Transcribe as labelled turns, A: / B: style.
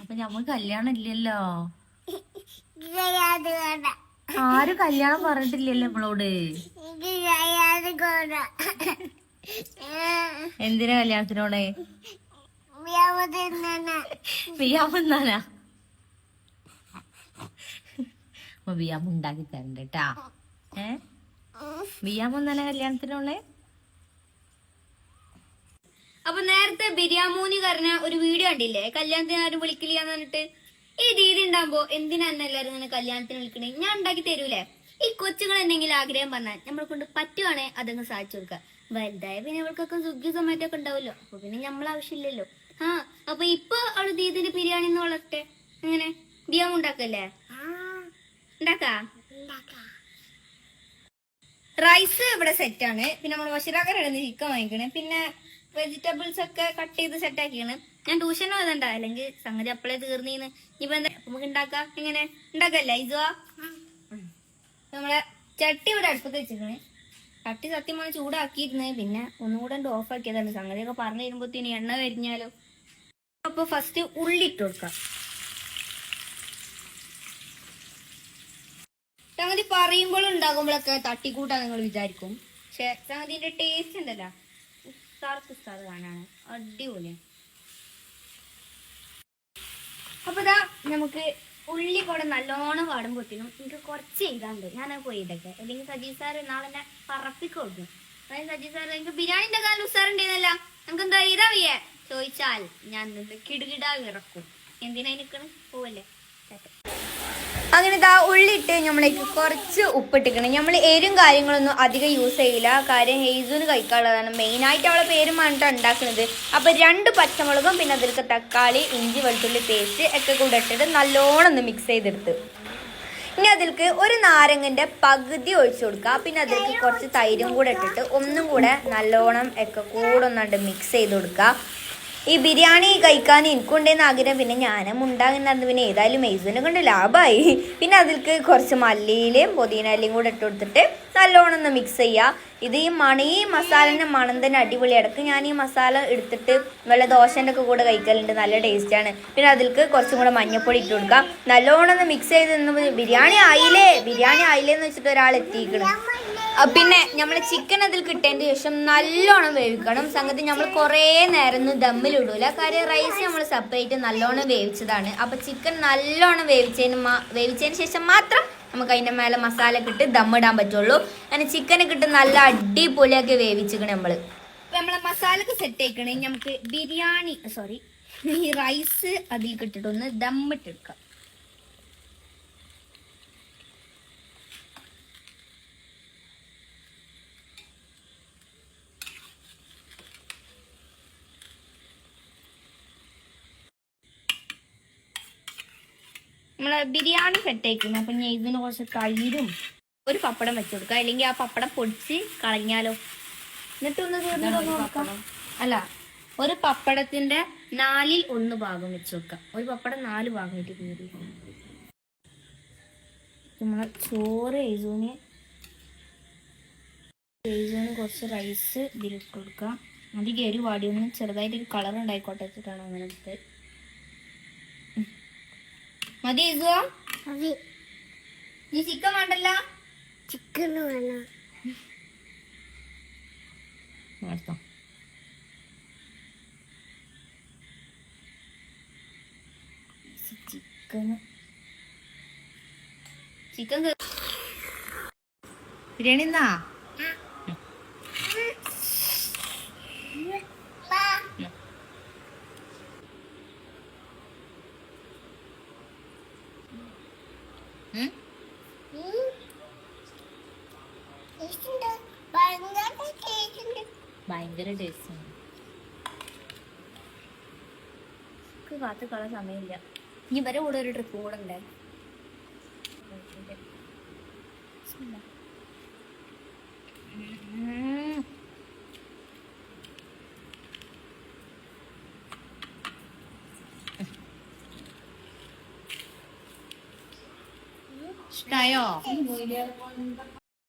A: അപ്പൊ ഞമ്മക്ക് കല്യാണം ഇല്ലല്ലോ? ആരും കല്യാണം പറഞ്ഞിട്ടില്ലല്ലോ നമ്മളോട് എന്തിനാ കല്യാണത്തിനോടെ? ബിയാമെന്നാനാ അപ്പൊ ബിയാമ ഉണ്ടാക്കി തരണ്ട കേട്ടാ ഏ? ബിയാമെന്നാനാ കല്യാണത്തിനോളെ
B: അപ്പൊ നേരത്തെ ബിരിയാമൂനി പറഞ്ഞ ഒരു വീഡിയോ കണ്ടില്ലേ? കല്യാണത്തിന് ആരും വിളിക്കില്ല എന്ന് പറഞ്ഞിട്ട്. ഈ രീതി ഉണ്ടാകുമ്പോ എന്തിനാ എല്ലാരും ഇങ്ങനെ കല്യാണത്തിന് വിളിക്കണേ? ഞാൻ ഉണ്ടാക്കി തരൂലേ? ഈ കൊച്ചുങ്ങൾ എന്തെങ്കിലും ആഗ്രഹം പറഞ്ഞാൽ നമ്മളെ കൊണ്ട് പറ്റുവാണേ അതങ്ങ് സാധിച്ചു കൊടുക്കുക. വലുതായ പിന്നെ അവൾക്കൊക്കെ സുഖ്യ സമയത്തൊക്കെ ഉണ്ടാവുമല്ലോ. അപ്പൊ പിന്നെ നമ്മൾ ആവശ്യമില്ലല്ലോ. ആ അപ്പൊ ഇപ്പൊ അവൾ ദീദിന്റെ ബിരിയാണി എന്ന് വളർത്തെ അങ്ങനെ ബിരിയാണി ഉണ്ടാക്കല്ലേ? ഉണ്ടാക്കാ? റൈസ് ഇവിടെ സെറ്റ് ആണ്. പിന്നെ നമ്മൾ വശിരാക്കരാണ് ചിക്കൻ വാങ്ങിക്കണേ. പിന്നെ വെജിറ്റബിൾസ് ഒക്കെ കട്ട് ചെയ്ത് സെറ്റ് ആക്കിയാണ്. ഞാൻ ട്യൂഷൻ പോയതുണ്ട അല്ലെങ്കിൽ സംഗതി അപ്പളേ തീർന്നീന്ന്. ഇപ്പൊ നമുക്ക് ഉണ്ടാക്കാം എങ്ങനെ? ഉണ്ടാക്കല്ലേ ഇതുവാ നമ്മളെ ചട്ടി ഇവിടെ അടുപ്പത്ത് വെച്ചിരിക്കണേ. ചട്ടി സത്യമാണ് ചൂടാക്കിയിരുന്നത് പിന്നെ ഒന്നുകൂടെ ഓഫ് ആക്കിയതാണ്. സംഗതിയൊക്കെ പറഞ്ഞു തരുമ്പോഴത്തേന് എണ്ണ കരിഞ്ഞാലോ അപ്പൊ ഫസ്റ്റ് ഉള്ളി ഇട്ട് കൊടുക്കാം. സംഗതി പറയുമ്പോൾ ഉണ്ടാകുമ്പോഴൊക്കെ തട്ടിക്കൂട്ടാ നിങ്ങൾ വിചാരിക്കും. പക്ഷെ സംഗതിന്റെ ടേസ്റ്റ് ഉണ്ടല്ലോ. ഉസ്താർ ഉസ്താർ കാണാണ് അടിപൊളിയാണ്. അപ്പൊ ഇതാ നമുക്ക് ഉള്ളി കൂടെ നല്ലോണം പാടുമ്പോഴത്തേനും എനിക്ക് കുറച്ച് എഴുതാണ്ട് ഞാൻ പോയി ഇതൊക്കെ അല്ലെങ്കിൽ സജീവ് സാർ നാളെ എന്നെ പറപ്പിക്കൊടുക്കും അതായത് സജീവ് സാർ എനിക്ക് ബിരിയാണി ഉണ്ടാക്കാൻ ഉസ്താറുണ്ടേന്നല്ല നമുക്ക് എന്താ ഇതാ വയ്യേ? ചോദിച്ചാൽ ഞാൻ കിടുകിടാ വിറക്കും. എന്തിനാ നിൽക്കണം പോവല്ലേ. ടാറ്റ. അങ്ങനെ ഇതാ ഉള്ളിട്ട് നമ്മളേക്ക് കുറച്ച് ഉപ്പിട്ടിക്കണം. നമ്മൾ എരും കാര്യങ്ങളൊന്നും അധികം യൂസ് ചെയ്യില്ല. കാര്യം ഹെയ്സൂന് കഴിക്കാനുള്ളതാണ്. മെയിനായിട്ട് അവളെ പേരും വേണ്ടിട്ട് ഉണ്ടാക്കുന്നത് അപ്പോൾ രണ്ട് പച്ചമുളകും പിന്നെ അതിലേക്ക് തക്കാളി ഇഞ്ചി വെളുത്തുള്ളി പേസ്റ്റ് ഒക്കെ കൂടെ ഇട്ടിട്ട് നല്ലോണം ഒന്ന് മിക്സ് ചെയ്തെടുത്ത്. ഇനി അതിൽക്ക് ഒരു നാരങ്ങന്റെ പകുതി ഒഴിച്ചു കൊടുക്കുക പിന്നെ അതിലേക്ക് കുറച്ച് തൈരും കൂടെ ഇട്ടിട്ട് ഒന്നും കൂടെ നല്ലോണം ഒക്കെ കൂടെ ഒന്നാണ്ട് മിക്സ് ചെയ്ത് കൊടുക്കുക ഈ ബിരിയാണി കഴിക്കാൻ എനിക്കുണ്ടെന്ന് ആഗ്രഹം. പിന്നെ ഞാനും ഉണ്ടാകുന്നത് പിന്നെ ഏതായാലും മെയ്സിനെ കൊണ്ട് ലാഭമായി പിന്നെ അതിൽക്ക് കുറച്ച് മല്ലിയിലയും പുതിനയിലയും കൂടെ ഇട്ട് കൊടുത്തിട്ട് നല്ലോണം ഒന്ന് മിക്സ് ചെയ്യുക ഇത് ഈ മണി ഈ മസാലന്റെ മണം തന്നെ അടിപൊളി. ഇടയ്ക്ക് ഞാൻ ഈ മസാല എടുത്തിട്ട് നല്ല ദോശന്റെ ഒക്കെ കൂടെ കഴിക്കലുണ്ട്. നല്ല ടേസ്റ്റാണ് പിന്നെ അതിൽക്ക് കുറച്ചും കൂടെ മഞ്ഞപ്പൊടി ഇട്ട് കൊടുക്കാം. നല്ലോണം ഒന്ന് മിക്സ് ചെയ്ത് ബിരിയാണി ആയില്ലേ? ബിരിയാണി ആയില്ലേ എന്ന് വെച്ചിട്ട് ഒരാൾ എത്തിക്കണം ആ, പിന്നെ നമ്മൾ ചിക്കൻ അതിൽ കിട്ടേണ്ട ശേഷം നല്ലോണം വേവിക്കണം. സംഗതി നമ്മൾ കുറേ നേരം ദമ്മിലിടൂല കാര്യം റൈസ് നമ്മൾ സെപ്പറേറ്റ് നല്ലോണം വേവിച്ചതാണ്. അപ്പം ചിക്കൻ നല്ലോണം വേവിച്ചതിന് വേവിച്ചതിന് ശേഷം മാത്രം നമുക്ക് അതിന്റെ മേലെ മസാല ഇട്ട് ദമ്മിടാൻ പറ്റുള്ളൂ. അങ്ങനെ ചിക്കനെ കിട്ട് നല്ല അടിപൊളിയാക്കി വേവിച്ചിക്കണേ നമ്മൾ നമ്മളെ മസാലക്ക് സെറ്റ് ആക്കണേ നമുക്ക് ബിരിയാണി സോറി ഈ റൈസ് അതിൽ കിട്ടിട്ടൊന്ന് ദമ്മിട്ടെടുക്കാം നമ്മളെ ബിരിയാണി സെറ്റ് ആയിക്കുന്നു. അപ്പൊ ഞാൻ ഇതിന് കുറച്ച് തൈരും ഒരു പപ്പടം വെച്ച് കൊടുക്കുക അല്ലെങ്കിൽ ആ പപ്പടം പൊടിച്ച് കളഞ്ഞാലോ? എന്നിട്ട് ഒന്ന് നോക്കാം. അല്ല ഒരു പപ്പടത്തിന്റെ നാലിൽ ഒന്ന് ഭാഗം വെച്ച് വെക്കാം. ഒരു പപ്പടം നാല് ഭാഗമായിട്ട് കീറി നമ്മളെ ചോറ് എഴുതൂന്. എഴുതൂന് കുറച്ച് റൈസ് ഇതിലിട്ട് കൊടുക്കാം. കയറി വാടിയൊന്നും വാടിയൊന്ന് ചെറുതായിട്ടൊരു കളർ ഉണ്ടായിക്കോട്ടെ വെച്ചിട്ടാണ് അങ്ങനെ എടുത്തത്. മതി ഇസുവാ നീ ചിക്കൻ വേണ്ടല്ല?
C: ചിക്കൻ വേണം.
A: എടുത്തോ.
B: ചിക്കൻ ചിക്കൻ
A: ബിരിയാണി എന്നാ ഭയങ്കര ടേസ്റ്റ്
B: കളയാൻ സമയമില്ല. ഇനി വരെ കൂടെ ഒരു ട്രിപ്പ് കൂടെ ഉണ്ട്
A: ഇഷ്ടായോ